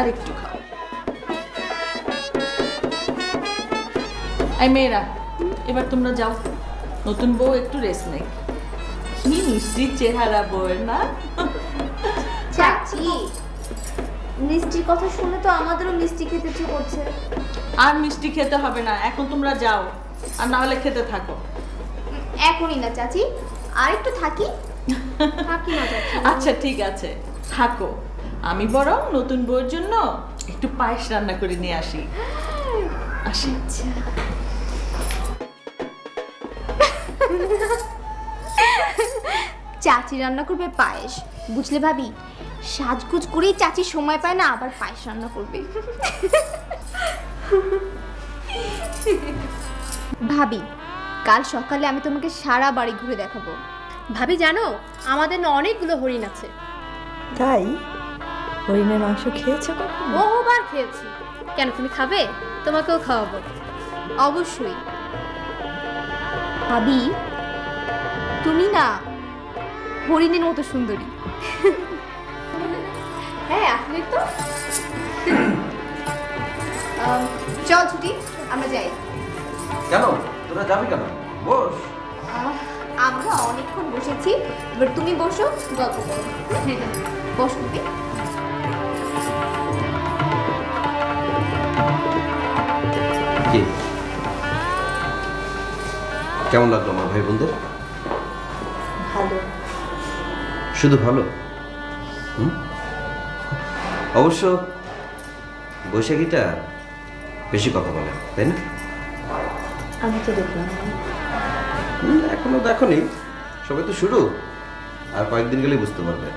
আর একটু খাও। এই মেয়েরা এবার তোমরা যাও। নতুন বউ একটু রেস্ট নেই। কি মিষ্টি চেহারা বউয়ের না? চাচি মিষ্টির কথা শুনে তো আমাদেরও মিষ্টি খেতে ইচ্ছে করছে। আর মিষ্টি খেতে হবে না এখন তোমরা যাও। আর না হলে খেতে থাকো। এখনই না চাচি আর একটু থাকি? থাকি না চাচি। আচ্ছা ঠিক আছে। থাকো। আমি বরং নতুন বউয়ের জন্য একটু পায়েস রান্না করে নিয়ে আসি। আসি। চাচি রান্না করবে পায়েস। বুঝলে ভাবি? সাজগুজ করেই চাচি সময় পায় না আবার পায়েস রান্না করবে। ভাবি কাল সকালে আমি তোমাকে সারা বাড়ি ঘুরে দেখাবো। ভাবি জানো আমাদের না অনেকগুলো হরিণ আছে। তাই? হরিণের মাংস খেয়েছো কখনো? বহুবার খেয়েছি। কেন তুমি খাবে? তোমাকেও খাওয়াবো। অবশ্যই। ভাবি তুমি না হরিণের মতো সুন্দরী। হ্যাঁ আসলে তো। চল ছুটি আমরা যাই। কেন? তোরা যাবি কেন? বস। আমরা অনেকক্ষণ বসেছি এবার তুমি বসো গল্প করো। বসো কি? কেমন লাগল আমার ভাই বোনদের? ভালো। শুধু ভালো? হুম? অবশ্য বৈশাখীটা বেশি কথা বলে তাই না? আমি তো দেখলাম এখনও দেখনি। সবে তো শুরু। আর কয়েকদিন গেলেই বুঝতে পারবে।